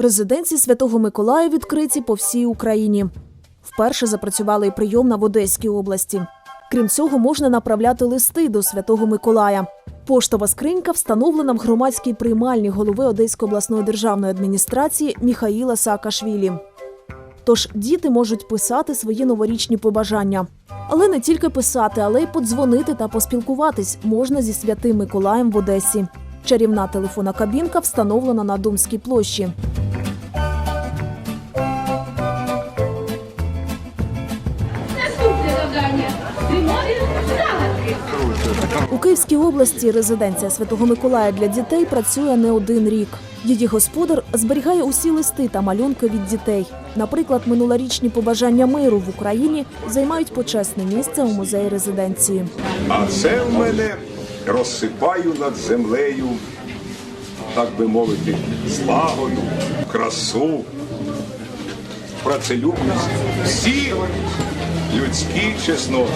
Резиденції Святого Миколая відкриті по всій Україні. Вперше запрацювала і прийомна в Одеській області. Крім цього, можна направляти листи до Святого Миколая. Поштова скринька встановлена в громадській приймальні голови Одеської обласної державної адміністрації Міхаїла Саакашвілі. Тож діти можуть писати свої новорічні побажання. Але не тільки писати, але й подзвонити та поспілкуватись можна зі святим Миколаєм в Одесі. Чарівна телефонна кабінка встановлена на Думській площі. Завдання. Зимові загадки. У Київській області резиденція Святого Миколая для дітей працює не один рік. Її господар зберігає усі листи та малюнки від дітей. Наприклад, минулорічні побажання миру в Україні займають почесне місце у музеї резиденції. А це в мене розсипаю над землею, так би мовити, злагоду, красу, працелюбність, всі людські чесноти.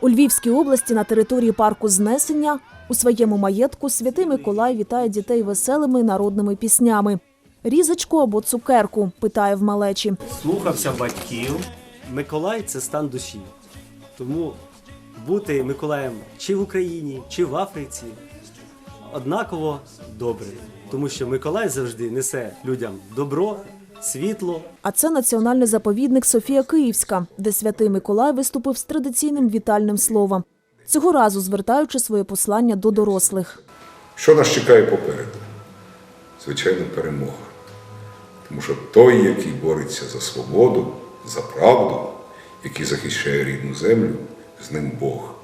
У Львівській області на території парку Знесення у своєму маєтку святий Миколай вітає дітей веселими народними піснями. Різочку або цукерку питає в малечі. слухався батьків. Миколай це стан душі. Тому бути Миколаєм чи в Україні, чи в Африці однаково добре. Тому що Миколай завжди несе людям добро, світло, А це національний заповідник Софія Київська, де святий Миколай виступив з традиційним вітальним словом. Цього разу звертаючи своє послання до дорослих. Що нас чекає попереду? Звичайно, перемога. Тому що той, який бореться за свободу, за правду, який захищає рідну землю, з ним Бог.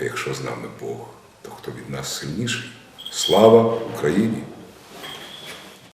А якщо з нами Бог, то хто від нас сильніший? Слава Україні!